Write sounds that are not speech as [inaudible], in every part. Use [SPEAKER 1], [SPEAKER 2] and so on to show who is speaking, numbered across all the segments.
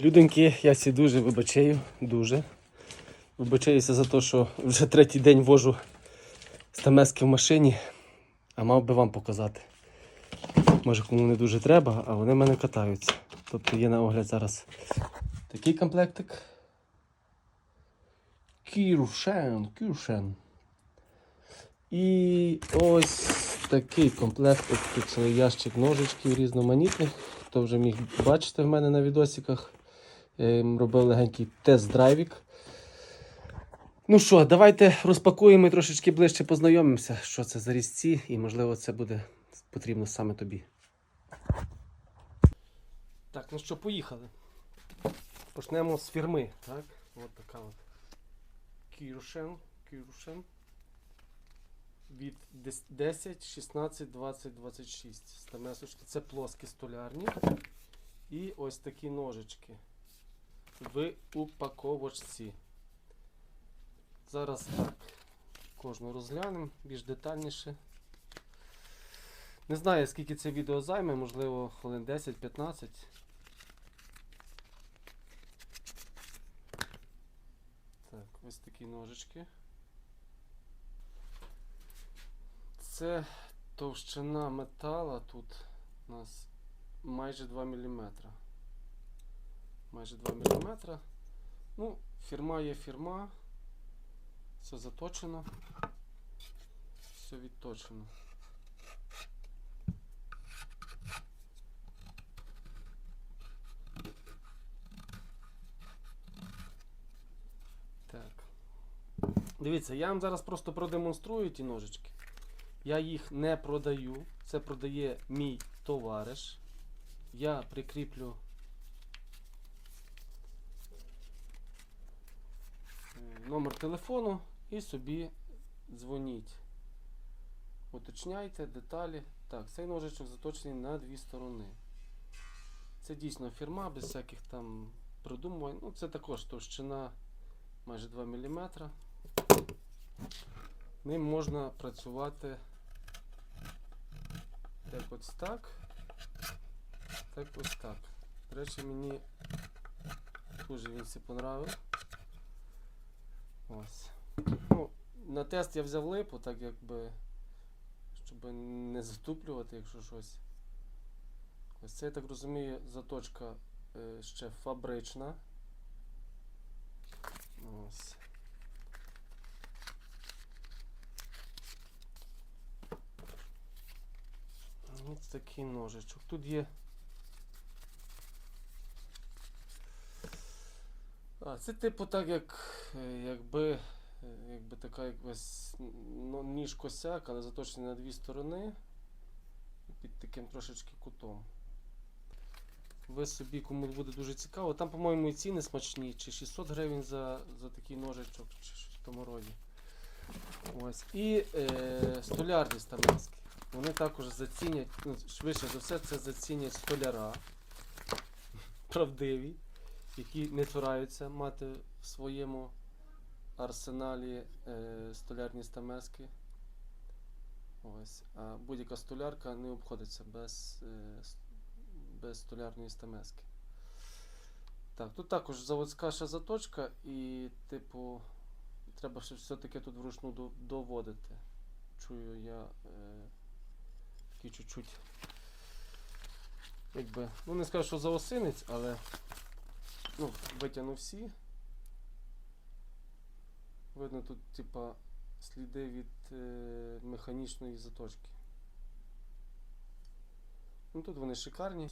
[SPEAKER 1] Люденьки, я всі дуже вибачаю, дуже. Вибачаюся за те, що вже третій день вожу стамески в машині, а мав би вам показати. Може кому не дуже треба, а вони в мене катаються. Тобто є на огляд зараз такий комплектик. Кіршен, кіршен. І ось такий комплектик. Тут ящик ножичків різноманітних. Хто вже міг бачити в мене на відосиках. Їм робив легенький тест-драйвік. Ну що, давайте розпакуємо і трошечки ближче познайомимося, що це за різці, і можливо це буде потрібно саме тобі. Так, ну що, поїхали. Почнемо з фірми. Так, от така от. Кірушен. Кірушен. Від 10, 16, 20, 26. Стамесочки. Це плоскі столярні. І ось такі ножички. В упаковочці. Зараз так. Кожну розглянемо більш детальніше. Не знаю, скільки це відео займе, можливо, хвилин 10-15. Так, ось такі ножички. Це товщина метала тут у нас майже 2 мм. Майже 2 мм. Ну, фірма є фірма. Все заточено. Все відточено. Так. Дивіться, я вам зараз просто продемонструю ті ножички. Я їх не продаю. Це продає мій товариш. Я прикріплю е, номер телефону і собі дзвоніть. Уточняйте деталі. Так, цей ножичок заточений на дві сторони. Це дійсно фірма, без всяких там придумувань. Ну, це також товщина майже 2 мм. Ним можна працювати як ось так, так ось так. До речі, мені дуже він це понравив. Ось. Ну, на тест я взяв липу, так якби, щоб не затуплювати, якщо щось. Ось це, я так розумію, заточка е, ще фабрична. Ось. Ось такий ножичок. Тут є. Це типу так, як е, якби, е, якби така якась ну, ніж косяк, але заточений на дві сторони під таким трошечки кутом. Ви собі, кому буде дуже цікаво, там, по-моєму, і ціни смачні, чи 600 гривень за, за такий ножичок, чи щось в тому роді. Ось. І е, столярні стамески. Вони також зацінять, ну, швидше за все, це зацінять столяра [laughs] правдиві, які не цураються мати в своєму арсеналі е, столярні стамески. Ось. А будь-яка столярка не обходиться без, е, без столярної стамески. Так, тут також заводська ще заточка і, типу, треба ще все-таки тут вручну до- доводити. Чую я. Е, такий чуть-чуть. Якби, ну не скажу, що заосинець, але ну, витягну всі. Видно тут, типа, сліди від е, механічної заточки. Ну тут вони шикарні.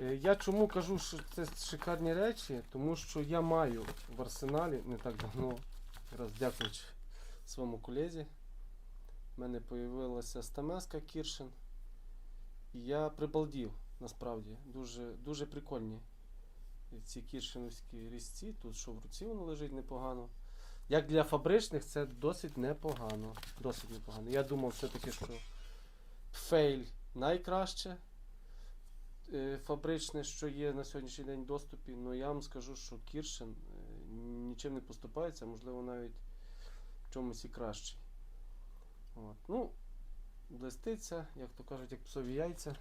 [SPEAKER 1] Е, Я чому кажу, що це шикарні речі, тому що я маю в арсеналі не так давно, раз дякуючи своєму колезі. У мене з'явилася стамеска Кіршин. І я прибалдів насправді. Дуже, дуже прикольні ці кіршиновські різці. Тут що в руці воно лежить непогано. Як для фабричних, це досить непогано. Досить непогано. Я думав все-таки, що фейль найкраще е, фабричне, що є на сьогоднішній день в доступі. але я вам скажу, що Кіршин е, нічим не поступається, можливо, навіть в чомусь і кращий. От. Ну, блиститься, як то кажуть, як псові яйця.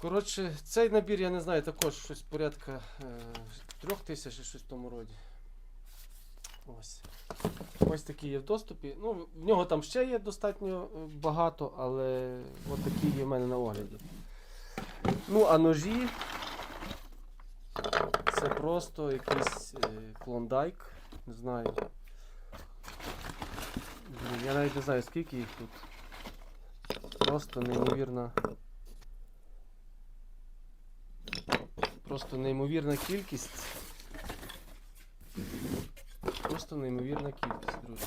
[SPEAKER 1] Коротше, цей набір, я не знаю, також щось порядка е, трьох тисяч щось в тому роді. Ось. Ось такий є в доступі. Ну, в нього там ще є достатньо е, багато, але от такі є в мене на огляді. Ну, а ножі це просто якийсь е, клондайк. Не знаю. Блін, я навіть не знаю, скільки їх тут. Просто неймовірна. Просто неймовірна кількість. Просто неймовірна кількість, друзі.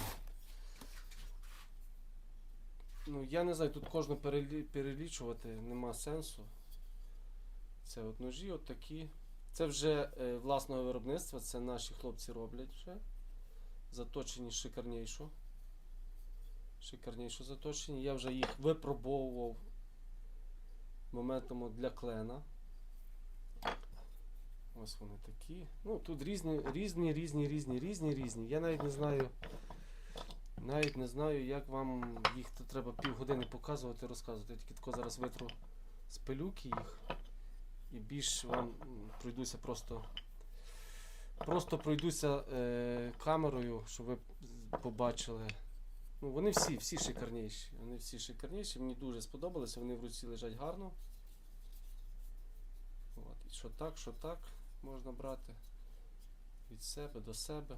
[SPEAKER 1] Ну, я не знаю, тут кожну перелічувати нема сенсу. Це от ножі от такі. Це вже е, власного виробництва, це наші хлопці роблять вже. Заточені шикарнішу. Шикарніше заточені. Я вже їх випробовував моментом для клена. Ось вони такі. Ну, тут різні, різні, різні, різні, різні, різні. Я навіть не знаю. Навіть не знаю, як вам їх тут треба півгодини показувати, розказувати. Я тільки тако зараз витру з пилюки їх. І більш вам пройдуся просто. Просто пройдуся е, камерою, щоб ви побачили. Ну, вони всі, всі шикарніші. Вони всі шикарніші. Мені дуже сподобалося, вони в руці лежать гарно. От. І що так, що так можна брати від себе до себе.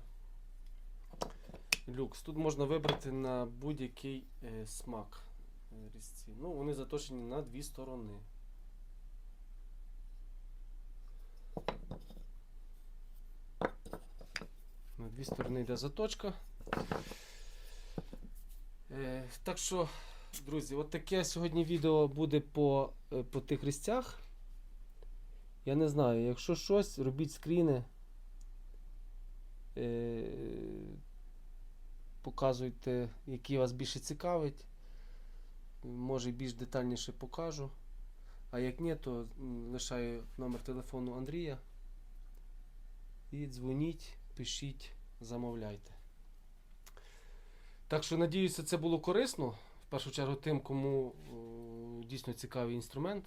[SPEAKER 1] Люкс. Тут можна вибрати на будь-який е, смак е, різці. Ну, вони заточені на дві сторони. На дві сторони йде заточка. Е, так що, друзі, от таке сьогодні відео буде по, е, по тих різцях. Я не знаю, якщо щось, робіть скріни. Е, показуйте, які вас більше цікавить. Може більш детальніше покажу. А як ні, то лишаю номер телефону Андрія. І дзвоніть, пишіть, замовляйте. Так що, надіюся, це було корисно. В першу чергу тим, кому о, дійсно цікавий інструмент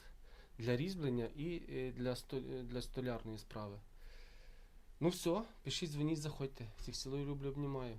[SPEAKER 1] для різьблення і е, для, е, для столярної справи. Ну все, пишіть, дзвоніть, заходьте. Всіх силою люблю, обнімаю.